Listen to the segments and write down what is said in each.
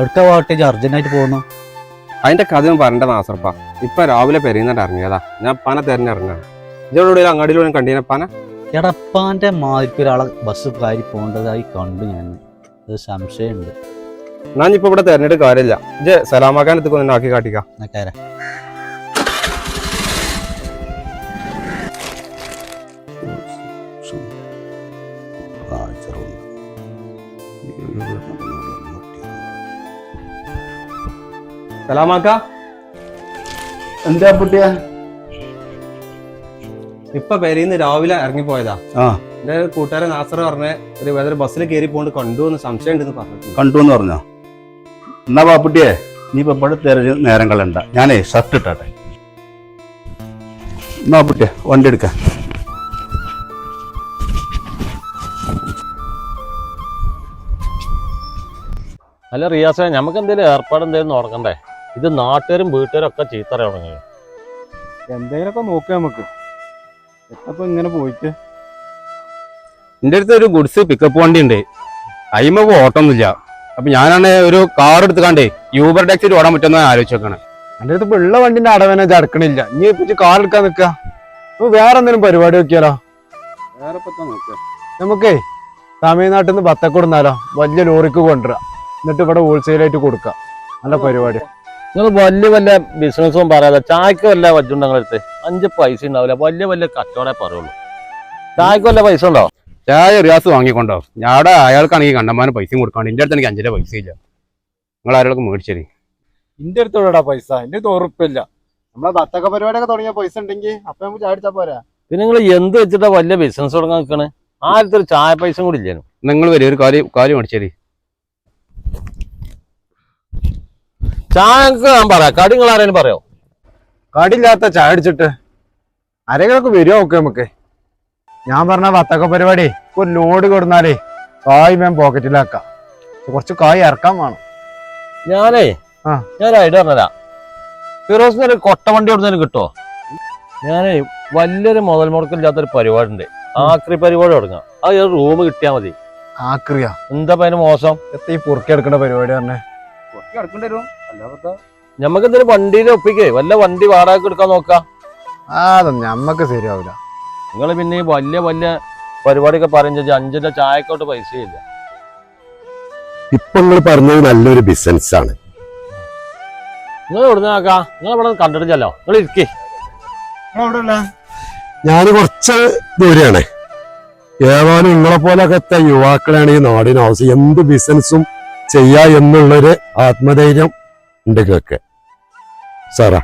എവിടുത്തെ വോൾട്ടേജ് അർജന്റായിട്ട് പോകുന്നു. അതിന്റെ കഥയും പറഞ്ഞ നാസർപ്പ. ഇപ്പൊ രാവിലെ പെരുന്നിട്ട് ഇറങ്ങിയതാ. ഞാൻ പന തെരഞ്ഞിറങ്ങാണ് ഇതോടുകൂടി അങ്ങാടിയിലൂടെ കണ്ടീന പന? എടപ്പാന്റെ മാതിരിക്ക് ഒരാളെ ബസ് കയറി പോകേണ്ടതായി കണ്ടു ഞാൻ. അത് സംശയമുണ്ട്. ഞാൻ ഇപ്പൊ ഇവിടെ തെരഞ്ഞെടുത്ത് കാര്യമില്ല. ഇജ് സലാമാക്കാൻ എത്തിക്കൊന്നു ആക്കി കാട്ടിക്ക. സലാമാക്ക. എന്താ പുട്ടിയ? ഇപ്പൊ പെരീന്ന് രാവിലെ ഇറങ്ങിപ്പോയതാ. ആ. എന്റെ കൂട്ടുകാരൻ നാസർ പറഞ്ഞ ഒരു വേറെ ബസ്സിൽ കയറി പോണ്ട് കണ്ടു എന്ന് സംശയം ഉണ്ടെന്ന് പറഞ്ഞു കണ്ടു എന്ന് പറഞ്ഞോ? എന്നാ പാപ്പുട്ടിയെ നീ ഇപ്പൊ ഇവിടെ തെരഞ്ഞ നേരം കളണ്ട ഞാനേ ഷർട്ട് ഇട്ടാട്ടെ. എന്നാ പുട്ടിയെ വണ്ടി എടുക്കാം. അല്ല റിയാസ നമുക്ക് എന്തെങ്കിലും ഏർപ്പാട് എന്തെങ്കിലും നോക്കണ്ടേ ഇത് നാട്ടുകാരും വീട്ടുകാരും ഒക്കെ ചീത്ത തുടങ്ങി എന്തെങ്കിലുമൊക്കെ നോക്കാം നമുക്ക്. എത്തപ്പോ ഇങ്ങനെ പോയിട്ട്? എന്റെ അടുത്ത് ഒരു ഗുഡ്സ് പിക്കപ്പ് വണ്ടി ഉണ്ട് അയിമ ഓട്ടൊന്നുമില്ല. അപ്പൊ ഞാനാണ് ഒരു കാർ എടുത്തുകാണ്ടേ യൂബർ ടാക്സി ഓടാൻ പറ്റുന്ന ആലോചിച്ചേക്കാണ്. എന്റെ അടുത്ത് വെള്ള ഉള്ള വണ്ടിന്റെ അടവനെ ചടക്കണില്ല ഇനി ഇപ്പൊ കാർ എടുക്കാൻ നിക്ക വേറെ എന്തെങ്കിലും പരിപാടി നോക്കിയാലോ? വേറെ നമുക്കേ തമിഴ്നാട്ടിൽ നിന്ന് ബത്തക്കൊടുന്നാലോ വലിയ ലോറിക്ക് കൊണ്ടുവരാം. എന്നിട്ട് ഇവിടെ ഹോൾസെയിലായിട്ട് കൊടുക്കാം. നല്ല പരിപാടി. നിങ്ങൾ വലിയ വലിയ ബിസിനസ്സും പറയാതെ ചായക്ക് വല്ല വജ്ജുണ്ട് നിങ്ങളടുത്ത് അഞ്ച് പൈസ ഉണ്ടാവില്ല. വലിയ വലിയ കച്ചവടേ പറയുള്ളൂ. ചായക്ക് വല്ല പൈസ ഉണ്ടോ? ചായ റിയാസ് വാങ്ങിക്കൊണ്ടോ? ഞാടെ അയാൾക്കാണെങ്കിൽ കണ്ടമാനം പൈസയും കൊടുക്കാണ്ട് എന്റെ അടുത്ത് എനിക്ക് അഞ്ചര പൈസ ഇല്ല. നിങ്ങൾ ആരോടൊക്കെ മേടിച്ചേരി? എന്റെ അടുത്തോടാ പൈസ? എന്റെ അടുത്ത് ഉറപ്പില്ല. നമ്മളെ ബത്തക്ക പരിപാടിയൊക്കെ തുടങ്ങിയ പൈസ ഉണ്ടെങ്കിൽ അപ്പൊ നമുക്ക് ചാടിച്ചാ പോരാ. പിന്നെ നിങ്ങൾ എന്ത് വെച്ചിട്ടാ വലിയ ബിസിനസ് തുടങ്ങാൻ നിൽക്കണേ? ആദ്യത്തെ ഒരു ചായ പൈസ കൂടി ഇല്ലേനു? നിങ്ങൾ വരും ഒരു കാര്യം കാര്യം മേടിച്ചേരി. ചായക്ക് ഞാൻ പറയാം. കടിങ്ങൾ ആരേലും പറയോ? കടില്ലാത്ത ചായ അടിച്ചിട്ട് ആരെങ്കിലൊക്കെ വരുമോ ഒക്കെ നമുക്ക്? ഞാൻ പറഞ്ഞ വത്തക്ക പരിപാടി ഒരു ലോഡ് കൊടുന്നാലേ കായ് ഞാൻ പോക്കറ്റിലാക്കാം കുറച്ച് കായ് ഇറക്കാൻ വേണം. ഞാനേ ആ. ഞാൻ ഐഡിയ പറഞ്ഞതാ. ഫിറോസിന് ഒരു കൊട്ട വണ്ടി കൊടുത്തതിന് കിട്ടുമോ ഞാനേ വലിയൊരു മുതൽ മുടക്കില്ലാത്തൊരു പരിപാടി ഉണ്ട് ആക്രി പരിപാടി തുടങ്ങാം. അത് ഒരു റൂം കിട്ടിയാൽ മതി. ആക്രിയാ? എന്താ പതിന് മോശം? എത്ര ഈ പൊറുക്കി എടുക്കേണ്ട പരിപാടി പറഞ്ഞേ. നമുക്ക് എന്തൊരു വണ്ടിയിൽ ഒപ്പിക്കേ. വല്ല വണ്ടി വാടക എടുക്കാൻ നോക്കാം. ആ അതൊന്നും ഞമ്മക്ക് ശരിയാവില്ല നിങ്ങൾ പിന്നെ ഈ വലിയ വലിയ പരിപാടിയൊക്കെ പറഞ്ഞു അഞ്ചിന്റെ ചായക്കോട്ട് പൈസ ഇല്ല ഇപ്പൊ നിങ്ങൾ പറഞ്ഞത് നല്ലൊരു ബിസിനസ് ആണ് നിങ്ങൾ എവിടെ ആക്കാ നിങ്ങൾ ഇവിടെ കണ്ടിട്ടില്ലല്ലോ. നിങ്ങൾ ഇരിക്കേ. ഞാൻ കുറച്ച് ദൂരെയാണ്. ഏതാനും നിങ്ങളെ പോലൊക്കെ യുവാക്കളാണ് ഈ നാടിന് ആവശ്യം. എന്ത് ബിസിനസ്സും ചെയ്യാ എന്നുള്ളൊരു ആത്മധൈര്യം ഉണ്ട് കേക്ക് സാറാ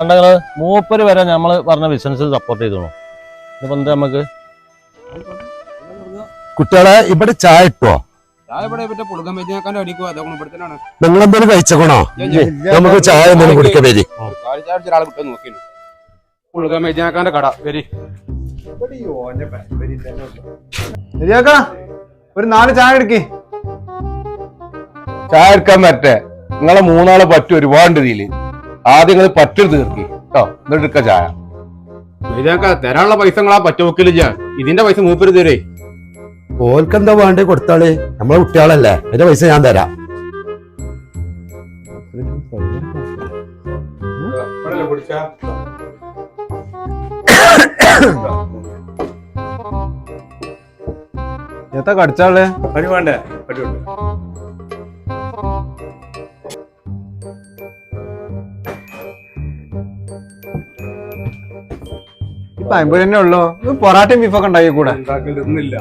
ഉണ്ടെങ്കിൽ മൂപ്പര് വരെ നമ്മൾ പറഞ്ഞ ബിസിനസ് സപ്പോർട്ട് ചെയ്തു ഇപ്പൊ എന്താ നമുക്ക് കുട്ടികളെ ഇവിടെ ചായ ഇട്ടോ? നിങ്ങൾ എന്തെങ്കിലും കഴിച്ചോണോ നമുക്ക് ചായ എന്തെങ്കിലും കുടിക്കാൻ വരി. കട. ഒരു നാല് ചായ എടുക്കേ. ചായ എടുക്കാൻ പറ്റേ നിങ്ങളെ മൂന്നാളെ പറ്റും ഒരുപാട് ഇതിൽ ആദ്യം നിങ്ങൾ പറ്റൊരു തീർക്കി. കേട്ടോ എന്നിട്ട് ചായ. തരാനുള്ള പൈസ നിങ്ങളാ ഇതിന്റെ പൈസ മൂപ്പര് തരേ. ഓൽക്കെന്താ വേണ്ടേ കൊടുത്താൾ? നമ്മളെ കുട്ടികളല്ലേ അതിന്റെ പൈസ ഞാൻ തരാം. എത്ര കടിച്ചാൾ? പണി വേണ്ടേ? പറ്റുള്ളൂ ഇപ്പൊ അമ്പത് തന്നെ ഉള്ളൂ പൊറാട്ടയും ബീഫൊക്കെ ഉണ്ടാക്കി കൂടെ? ഉണ്ടാക്കലൊന്നുമില്ല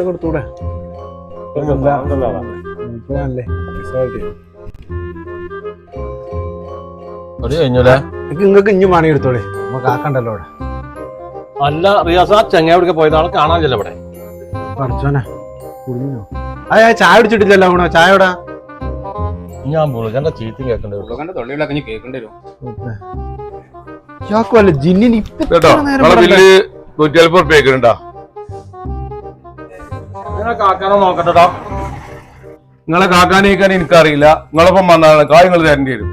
കൊടുത്തൂടെ നിങ്ങൾക്ക് ഇഞ്ഞു പണി എടുത്തോളേ നമുക്ക് ആക്കണ്ടല്ലോ ഇവിടെ അല്ല റിയാസ് ആ പോയത്? ആളെ കാണാനില്ല ഇവിടെ. പഠിച്ചോനെ കുടുങ്ങിയോ? അതെ ചായ കുടിച്ചിട്ടില്ലല്ലോ അവിടെ. ചായ ഇവിടെ ഞാൻ പുള്ളിക്കാന്റെ ചീത്ത കേൾക്കണ്ടേ പുളുകന്റെ തൊള്ളിയിലൊക്കെ ഇനി കേൾക്കേണ്ടി വരും. ജിന്നിന് ഇപ്പൊ കേട്ടോ നിങ്ങളെ ഇവിടെ ബില്ല് നൂറ്റി കാക്കാനോ നോക്കട്ടെടാ നിങ്ങളെ കാക്കാനേക്കാൻ എനിക്കറിയില്ല. നിങ്ങളൊപ്പം വന്നാണ് കാര്യങ്ങൾ തരേണ്ടി വരും.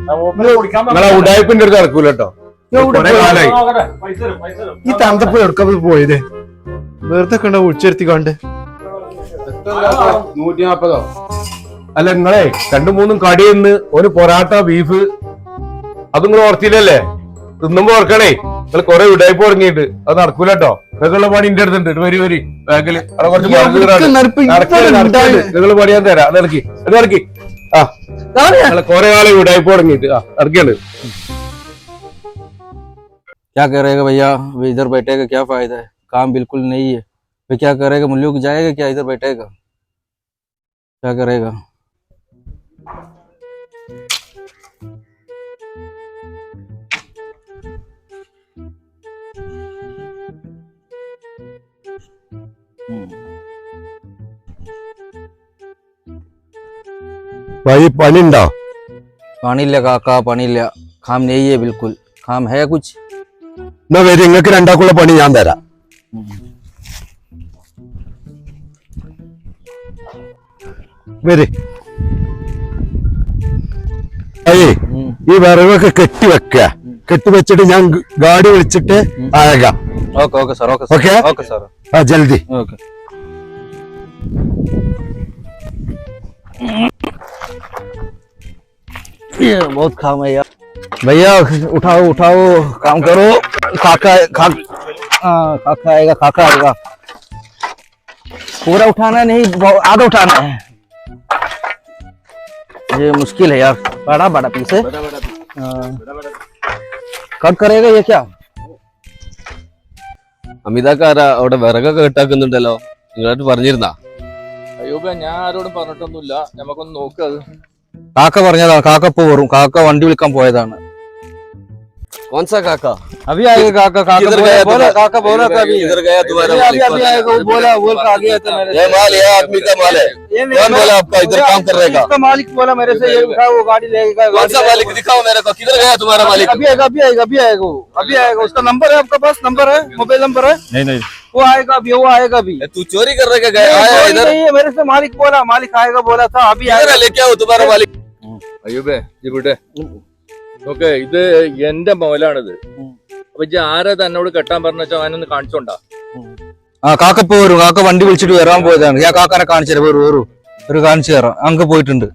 നിങ്ങളെ ഉടായ്പിന്റെ അടുത്ത് ഈ തന്തപ്പ് എടുക്കാൻ പോയത്? വെറുതെ കണ്ട ഒഴിച്ചെടുത്തി കണ്ട് നൂറ്റി നാപ്പതോ അല്ല നിങ്ങളെ രണ്ടു മൂന്നും കടിയെന്ന് ഒരു പൊറാട്ട ബീഫ് അതും നിങ്ങൾ ഓർത്തില്ലല്ലേ? തിന്നുമ്പോ ഓർക്കണേ നിങ്ങൾ കൊറേ ഉടായ്പ ഉറങ്ങിയിട്ട് അത് നടക്കൂല കേട്ടോ നിങ്ങളുടെ പണി എന്റെ അടുത്തുണ്ട്. വരി വരി. ബാഗിൽ. അവിടെ കുറച്ച്. നിങ്ങൾ പണിയാൻ തരാം. അത് ഇറക്കി അത് ഇറക്കി ആ കൊറേ കുറെ ആളെ ഉടായ്പ ഉറങ്ങിയിട്ട് ആ ഇറക്കിയാണ് क्या करेगा भैया? अभी इधर बैठेगा क्या फ़ायदा है? काम बिल्कुल नहीं है। वे क्या करेगा? मुल्लूक जाएगा क्या इधर बैठेगा? क्या करेगा? भाई पानी पानी लिया काका पानी लिया काम नहीं है बिल्कुल। काम है कुछ? എന്നാ വരി നിങ്ങൾക്ക് രണ്ടാക്കുള്ള പണി ഞാൻ തരാം വരി അയ്യേ हम्म, ഈ വിറകൊക്കെ കെട്ടി വെക്കുക കെട്ടി വെച്ചിട്ട് ഞാൻ ഗ- ഗാഡി വിളിച്ചിട്ട് അയക്കാം okay okay sir okay sir Okay? Okay sir ആ ജൽദി ओके ये बहुत काम है यार भैया उठाओ उठाओ काम करो काका खा हाँ काका आएगा काका आएगा पूरा उठाना नहीं बहु- आधा उठाना है ये मुश्किल है यार बड़ा बड़ा पीस है हाँ। कट करेगा ये क्या അമിതാക്കാരാ അവിടെ വിറകൊക്കെ കെട്ടാക്കുന്നുണ്ടല്ലോ നിങ്ങളായിട്ട് പറഞ്ഞിരുന്നാ അയ്യോ ഞാൻ ആരോടും പറഞ്ഞിട്ടൊന്നുമില്ല നമുക്കൊന്ന് നോക്കുക അത് കാക്ക പറഞ്ഞതാണ് കാക്ക ഇപ്പൊ വരും കാക്ക വണ്ടി വിളിക്കാൻ പോയതാണ് कौन सा काका? अभी आएगा काका काका इधर गया तो बोला काका बोला था अभी इधर गया दोबारा अभी अभी आएगा वो बोला बोल के आ गया था मेरे ये माल है आदमी का माल है। कौन बोला आपका? इधर काम कर रहेगा। इसका मालिक बोला मेरे से ये उठा वो गाड़ी लेगा कौन सा मालिक? दिखाओ मेरे को किधर गया तुम्हारा मालिक? अभी आएगा अभी आएगा अभी आएगा अभी आएगा उसका नंबर है आपके पास? नंबर है? मोबाइल नंबर है? नहीं नहीं। वो आएगा अभी वो आएगा अभी। तू चोरी कर रहेगा गया आया इधर? नहीं मेरे से मालिक बोला मालिक आएगा बोला था अभी आएगा। लेके आओ तुम्हारा मालिक। हम्म। अयुब है जी बुटे। ഓക്കെ ഇത് എന്റെ മോലാണിത്. അപ്പൊ ഇജ്ജ് ആരാ തന്നോട് കെട്ടാൻ പറഞ്ഞ വെച്ചാൽ അവനൊന്ന് കാണിച്ചോണ്ടാ? ആ കാക്ക ഇപ്പൊ കാക്ക വണ്ടി വിളിച്ചിട്ട് വരാൻ പോയതാണ്. ഞാൻ കാക്കാനെ കാണിച്ചു തരാം. വരൂ ഒരു കാണിച്ചു തരാം. അങ്ങ് പോയിട്ടുണ്ട്.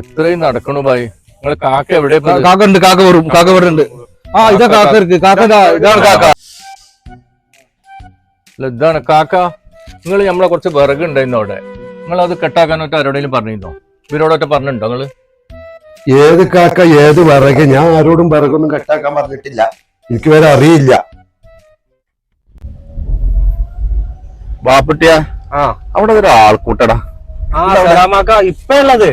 എത്രയും നടക്കണു ഭായി. കാക്ക എവിടെ കാക്ക ഉണ്ട് കാക്ക വരും. കാക്ക വരുന്നുണ്ട് ആ ഇതാ കാക്ക ഇരിക്ക്. കാക്ക ഇതാണ് കാക്ക. ഇതാണ് കാക്ക. നിങ്ങൾ നമ്മളെ കുറച്ച് വിറകുണ്ടായിരുന്നു അവിടെ. നിങ്ങൾ അത് കെട്ടാക്കാനൊക്കെ ആരോടെങ്കിലും പറഞ്ഞിരുന്നോ? ഇവരോടൊക്കെ പറഞ്ഞിട്ടുണ്ടോ നിങ്ങൾ? ഏത് കാക്ക ഏത് വിറക് ഞാൻ ആരോടും വിറകൊന്നും കെട്ടാക്കാൻ പറഞ്ഞിട്ടില്ല. എനിക്ക് വരെ അറിയില്ല. ബാപ്പുട്ടിയ ആ. അവിടെ ഒരു ആൾക്കൂട്ടടാ. ഇപ്പൊ ഉള്ളത്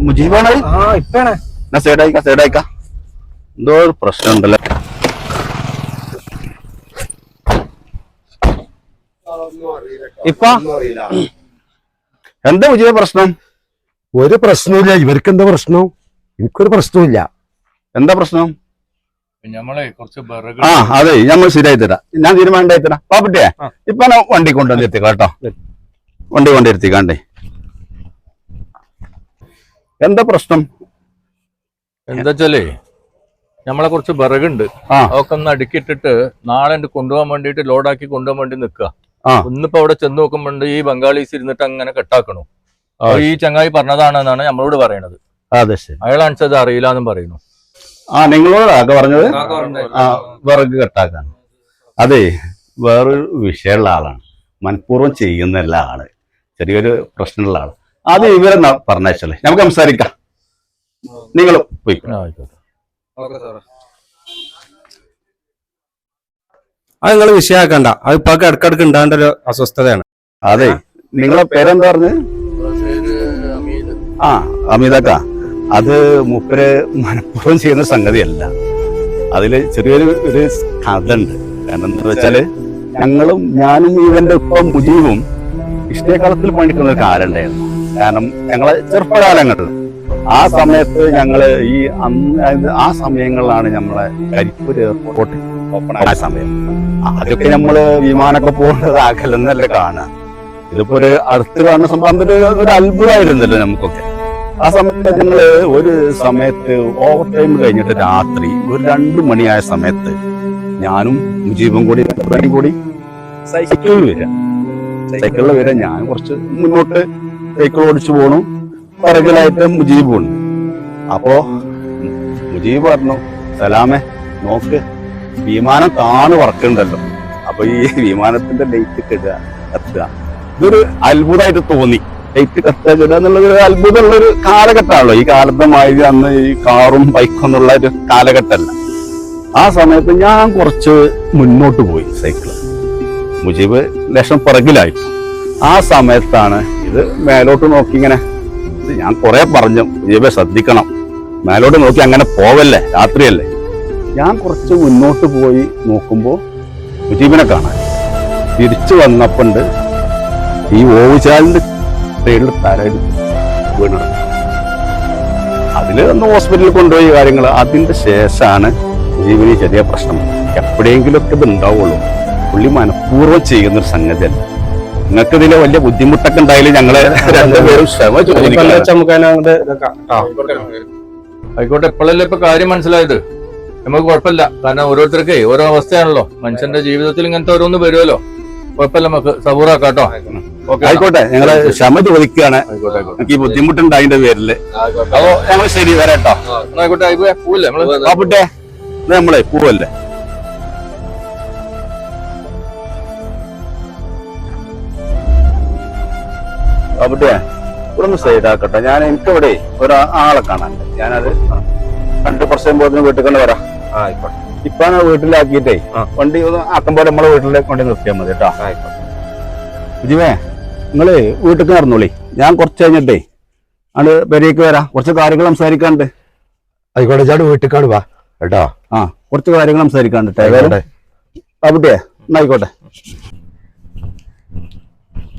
മുജീബാണ് ആ ഇപ്പാണ് എന്നാ സൈഡായിക്ക സൈഡായിക്ക. എന്തോ ഒരു പ്രശ്നം ഉണ്ടല്ലോ ഇപ്പൊ എന്താ വിജയ പ്രശ്നം? ഒരു പ്രശ്നമില്ല ഇവർക്ക് എന്താ പ്രശ്നം? എനിക്കൊരു പ്രശ്നമില്ല എന്താ പ്രശ്നം? നമ്മളെ കുറച്ച് ആ അതെ നമ്മൾ ശരിയായി തരാം. ഞാൻ തീരുമാനം തരാം. പാപ്പട്ടിയെ ഇപ്പൊ ഞാൻ വണ്ടി കൊണ്ടുവന്ന് എത്തിക്കാം കേട്ടോ. വണ്ടി കൊണ്ടിരുത്തിക്കാണ്ടേ എന്താ പ്രശ്നം? എന്താ വെച്ചാലേ നമ്മളെ കുറച്ച് വിറകുണ്ട്. ആ. അതൊക്കെ ഒന്ന് അടുക്കിയിട്ടിട്ട് നാളെ കൊണ്ടുപോകാൻ വേണ്ടിയിട്ട് ലോഡാക്കി കൊണ്ടുപോകാൻ വേണ്ടി നിൽക്കുക. ആ. ഒന്നിപ്പോ അവിടെ ചെന്ന് നോക്കുമ്പോണ്ട് ഈ ബംഗാളീസ് ഇരുന്നിട്ട് അങ്ങനെ കെട്ടാക്കണു. ഈ ചങ്ങായി പറഞ്ഞതാണെന്നാണ് നമ്മളോട് പറയണത്. അതെ ശരി. അയാൾ അയാളാണിച്ചത് അറിയില്ല എന്നും പറയുന്നു. ആ നിങ്ങളോട് ആകെ പറഞ്ഞത് ആ വിറക് കെട്ടാക്കാൻ അതെ വേറൊരു വിഷയമുള്ള ആളാണ്. മനഃപൂർവം ചെയ്യുന്നല്ല ആൾ. ചെറിയൊരു പ്രശ്നമുള്ള ആൾ. അത് ഇവരെ പറഞ്ഞല്ലേ നമുക്ക് സംസാരിക്കാം. നിങ്ങൾ പോയി ഓക്കെ ആയിക്കോട്ടെ അത് നിങ്ങൾ വിഷയാക്കണ്ട. അത് ഇപ്പൊ ഇടക്കിടക്ക് ഉണ്ടാകേണ്ട ഒരു അസ്വസ്ഥതയാണ്. അതെ. നിങ്ങളെ പേരെന്താ പറഞ്ഞത് ആ അമിതക്ക അത് മുപ്പര് മനഃപൂർവം ചെയ്യുന്ന സംഗതിയല്ല. അതിൽ ചെറിയൊരു ഒരു കഥ ഉണ്ട് കാരണം എന്താ വെച്ചാൽ ഞങ്ങളും ഞാനും ഇവന്റെ ഒപ്പം മുജീബും ഇഷ്ടകാലത്തിൽ പണിക്കുന്ന ഒരു കാലം ഉണ്ടായിരുന്നു കാരണം ഞങ്ങളെ ചെറുപ്പകാലങ്ങളിൽ ആ സമയത്ത് ഞങ്ങൾ ഈ അന്ന് ആ സമയങ്ങളിലാണ് നമ്മളെ കരിപ്പൂർ എയർപോർട്ട് ഓപ്പൺ ആയ സമയം. അതൊക്കെ നമ്മൾ വിമാനമൊക്കെ പോകുന്നത് ആകലെന്നല്ല കാണുക. ഇതിപ്പോ ഒരു അടുത്ത് കാണുന്ന സംഭവം ഒരു അത്ഭുതമായിരുന്നല്ലോ നമുക്കൊക്കെ. ആ സമയത്ത് ഞങ്ങൾ ഒരു സമയത്ത് ഓവർ ടൈം കഴിഞ്ഞിട്ട് രാത്രി ഒരു രണ്ടു മണിയായ സമയത്ത് ഞാനും മുജീബും കൂടി കൂടി സൈക്കിളിൽ വരാം സൈക്കിളിൽ വരാം ഞാൻ കുറച്ച് മുന്നോട്ട് സൈക്കിൾ ഓടിച്ചു പോണു. പിറകിലായിട്ട് മുജീബും ഉണ്ട്. അപ്പോ മുജീബ് പറഞ്ഞു സലാമേ നോക്ക് വിമാനം താണു പറക്കുന്നുണ്ടല്ലോ അപ്പൊ ഈ വിമാനത്തിന്റെ ലൈറ്റ് കെടുക കത്തുക ഇതൊരു അത്ഭുതമായിട്ട് തോന്നി. ലൈറ്റ് കത്തുക കെടുക എന്നുള്ളത് ഒരു അത്ഭുതമുള്ള ഒരു കാലഘട്ടമാണല്ലോ. ഈ കാലത്തെ മാതിരി അന്ന് ഈ കാറും ബൈക്കും എന്നുള്ള ഒരു കാലഘട്ടമല്ല. ആ സമയത്ത് ഞാൻ കുറച്ച് മുന്നോട്ട് പോയി സൈക്കിൾ മുജീബ് ലക്ഷം പിറകിലായി. ആ സമയത്താണ് ഇത് മേലോട്ട് നോക്കി ഇങ്ങനെ. ഞാൻ കുറെ പറഞ്ഞു. മുജീബെ ശ്രദ്ധിക്കണം. മേലോട്ട് നോക്കി അങ്ങനെ പോവല്ലേ? രാത്രിയല്ലേ? ഞാൻ കുറച്ച് മുന്നോട്ട് പോയി നോക്കുമ്പോൾ മുജീബിനെ കാണാൻ. തിരിച്ചു വന്നപ്പോണ്ട് ഈ ഓവുചാലിന്റെ സൈഡിൽ തലയിൽ വീണത് അതിൽ ഒന്ന് ഹോസ്പിറ്റലിൽ കൊണ്ടുപോയി കാര്യങ്ങൾ അതിന്റെ ശേഷമാണ് മുജീബിന് ചെറിയ പ്രശ്നം. എപ്പോഴെങ്കിലുമൊക്കെ ഇത് ഉണ്ടാവുള്ളൂ. പുള്ളി മനഃപൂർവം ചെയ്യുന്നൊരു സംഗതിയല്ല. നിങ്ങൾക്ക് ഇതിലെ വലിയ ബുദ്ധിമുട്ടൊക്കെ ഉണ്ടായാലും ഞങ്ങൾ രണ്ടുപേരും ക്ഷമ ചോദിക്കാം ആയിക്കോട്ടെ. ഇപ്പോഴല്ലേ ഇപ്പൊ കാര്യം മനസ്സിലായത്? നമുക്ക് കുഴപ്പമില്ല. കാരണം ഓരോരുത്തർക്ക് ഓരോ അവസ്ഥയാണല്ലോ. മനുഷ്യന്റെ ജീവിതത്തിൽ ഇങ്ങനത്തെ ഓരോന്ന് വരുമല്ലോ. കുഴപ്പമില്ല നമുക്ക്. സബൂറാക്കാട്ടോ. ആയിക്കോട്ടെ. ഞങ്ങൾ ക്ഷമ ചോദിക്കുകയാണ്. എനിക്ക് ബുദ്ധിമുട്ടുണ്ട് അതിന്റെ പേരിൽ അപ്പോ ഞങ്ങൾ ശരി വരാട്ടോ. ആയിക്കോട്ടെ പോവല്ലേ നമ്മൾ? പോവല്ലേ? ഇവിടെ ഒന്ന് സൈഡ് ആക്കട്ടെ. ഞാൻ എനിക്കവിടെ ഒരാളെ ആളെ കാണാനുണ്ട്. ഞാനത് രണ്ട് പ്രശ്നം പോയതിന് വീട്ടിൽ കൊണ്ട് വരാം. ആയിക്കോട്ടെ. ഇപ്പൊ വീട്ടിലാക്കിയിട്ടേ. വണ്ടി ആക്കം പോലെ നമ്മളെ വീട്ടിലേക്ക് കൊണ്ട് നിർത്തിയാൽ മതി കേട്ടോ. ജിവേ നിങ്ങൾ വീട്ടിൽ നടന്നോളി. ഞാൻ കുറച്ച് കഴിഞ്ഞിട്ടേ അത് പെരേക്ക് വരാം. കുറച്ച് കാര്യങ്ങൾ സംസാരിക്കാണ്ട് ആയിക്കോട്ടെ ചാട് വീട്ടിൽ വാ. കേട്ടോ. ആ കുറച്ച് കാര്യങ്ങൾ സംസാരിക്കാണ്ട് ട്ടോ. ഏതായാലും ബാബുട്ടിയെ എന്നായിക്കോട്ടെ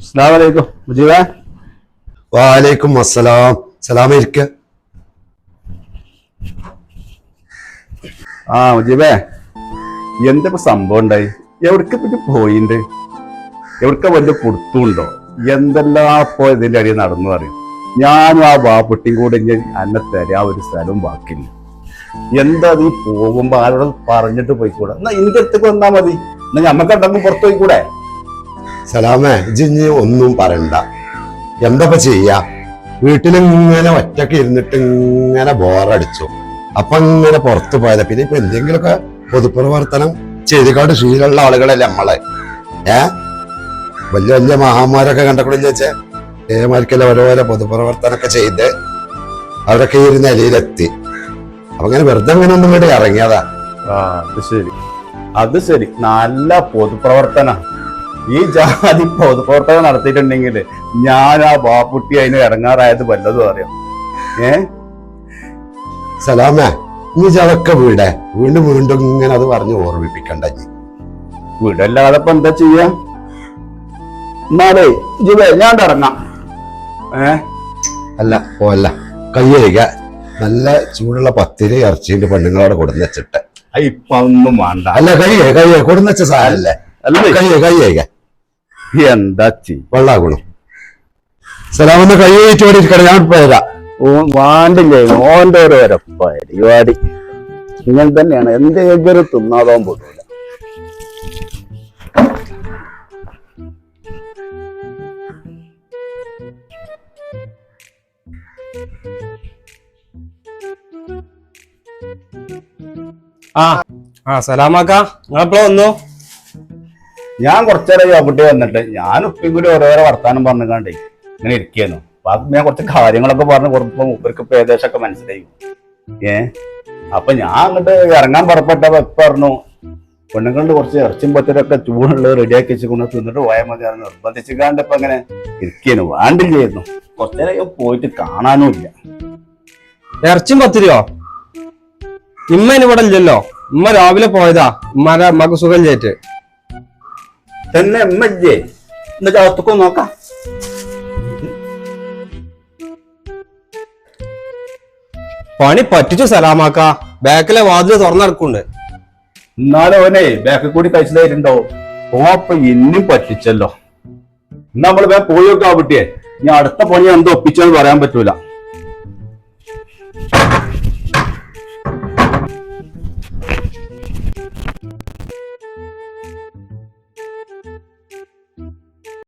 അസ്ലാമലൈക്കും മുജീബേ. വാലേക്കും അസ്സലാം. സലാമ ആ മുജീബേ എന്തിപ്പോ സംഭവം ഉണ്ടായി? എവിടേക്ക് പിന്നെ പോയിണ്ട്? എവിടക്ക വല്ല കൊടുത്തുണ്ടോ എന്തെല്ലാം ഇപ്പൊ ഇതിന്റെ അടിയിൽ നടന്നു പറയും ഞാനും ആ വാപ്പുട്ടിയും കൂടെ എന്നെ അന്നെ തരാ ഒരു സ്ഥലവും ബാക്കില്ല എന്താ നീ പോകുമ്പോ ആരോട് പറഞ്ഞിട്ട് പോയിക്കൂടെ? എന്നാ ഇന്റെ അടുത്തേക്ക് വന്നാ മതി. എന്നാ ഞമ്മക്ക് ഉണ്ടെങ്കിൽ പുറത്തു പോയിക്കൂടെ? സലാമേ ഇജിഞ്ഞ് ഒന്നും പറയണ്ട. എന്താപ്പ ചെയ്യാ? വീട്ടിലിങ്ങനെ ഒറ്റയ്ക്ക് ഇരുന്നിട്ട് ഇങ്ങനെ ബോറടിച്ചു അപ്പൊ ഇങ്ങനെ പുറത്തു പോയത്. പിന്നെ ഇപ്പൊ എന്തെങ്കിലുമൊക്കെ പൊതുപ്രവർത്തനം ചെയ്തിക്കാണ്ട് ശീലമുള്ള ആളുകളല്ലേ നമ്മളെ? ഏ? വലിയ വലിയ മഹാമാരൊക്കെ കണ്ടക്കൂടില്ല വെച്ചേ ഏമാർക്കെല്ലാം ഓരോരോ പൊതുപ്രവർത്തനമൊക്കെ ചെയ്ത് അവരൊക്കെ ഈ ഒരു നിലയിലെത്തി. അപ്പൊ അങ്ങനെ വെറുതെ അങ്ങനെ ഒന്നും കൂടെ ഇറങ്ങിയതാ. അത് ശരി. അത് ശരി. നല്ല പൊതുപ്രവർത്തന. ഈ ജാതി പൊതുപ്രവർത്തനം നടത്തിയിട്ടുണ്ടെങ്കിൽ ഞാൻ ആ ബാപ്പുട്ടി അതിന് ഇറങ്ങാറായത് വല്ലതും അറിയാം? ഏ? സലാമേ ഇനി അതൊക്കെ വീടെ? വീണ്ടും വീണ്ടും ഇങ്ങനെ അത് പറഞ്ഞ് ഓർമ്മിപ്പിക്കണ്ട ഇനി വീടല്ലാതെ ഇപ്പൊ എന്താ ചെയ്യാ? എന്നാലേ ജുബേ ഞാൻ ഇറങ്ങാം. ഏ? അല്ല പോവല്ല കൈ കഴുക. നല്ല ചൂടുള്ള പത്തിരി ഇറച്ചിന്റെ പെണ്ണുങ്ങളോട് കൊടുന്ന് വെച്ചിട്ട്. ആ, ഇപ്പൊ ഒന്നും വേണ്ട. അല്ല കയ്യേ കയ്യേ കൊടുന്ന് വെച്ച സാധനല്ലേ? കയ്യേ കയ്യേക കൈ എന്താ ചെയ്യ വെള്ളാകണം സലാമൊന്ന് കൈ കഴിച്ചു ഇവിടെ ഇരിക്കണം ഞാൻ ഓ വാണ്ടില്ലേ? ഓന്റെ ഒരു പരിപാടി ഇങ്ങനെ തന്നെയാണ്. എന്തെങ്കിലും തിന്നാതോ പോകില്ല ആ ആ സലാമാക്ക. നിങ്ങളെപ്പോഴാ വന്നു? ഞാൻ കുറച്ചേരം ചോപ്പിട്ടി വന്നിട്ട് ഞാൻ ഉപ്പിങ്കൂടി കൂടി ഓരോരോ വർത്താനം പറഞ്ഞുകാണ്ടേ ഇങ്ങനെ ഇരിക്കുന്നു അപ്പൊ ഞാൻ കുറച്ച് കാര്യങ്ങളൊക്കെ പറഞ്ഞ് കൊടുക്കുമ്പോ ഇവർക്ക് ഏകദേശമൊക്കെ മനസ്സിലായി. ഏ? അപ്പൊ ഞാൻ അങ്ങോട്ട് ഇറങ്ങാൻ പുറപ്പെട്ടപ്പോ പറഞ്ഞു പെണ്ണുങ്ങളുടെ കുറച്ച് ഇറച്ചും പച്ചരൊക്കെ ചൂടുള്ളത് റെഡിയാക്കി വെച്ചുകൊണ്ട് തിന്നിട്ട് പോയാൽ മതി. അത് നിർബന്ധിച്ചിക്കാണ്ട് ഇപ്പൊ അങ്ങനെ ഇരിക്കുന്നു വേണ്ടില്ലായിരുന്നു. കുറച്ചേരം പോയിട്ട് കാണാനും ഇല്ല. ഇറച്ചും പത്തിരിയോ? ഇമ്മ ഇവിടെ ഇല്ലല്ലോ. ഉമ്മ രാവിലെ പോയതാ. ഉമ്മാരെ അമ്മയ്ക്ക് സുഖം ചേറ്റ് തന്നെ ഇല്ലേ? എന്നിട്ട് അകത്തൊക്കെ നോക്കാം. പണി പറ്റിച്ചു സലാമാക്ക. ബാക്കിലെ വാതിൽ തുറന്നെടുക്കുന്നുണ്ട്. എന്നാലും അവനെ ബാക്കിൽ കൂടി കഴിച്ചതായിട്ടുണ്ടോ? ഓപ്പൊ ഇന്നും പറ്റിച്ചല്ലോ. എന്നാ നമ്മൾ പോയി നോക്കാം കുട്ടിയെ. ഇനി അടുത്ത പണി എന്തോ ഒപ്പിച്ചെന്ന് പറയാൻ പറ്റൂല.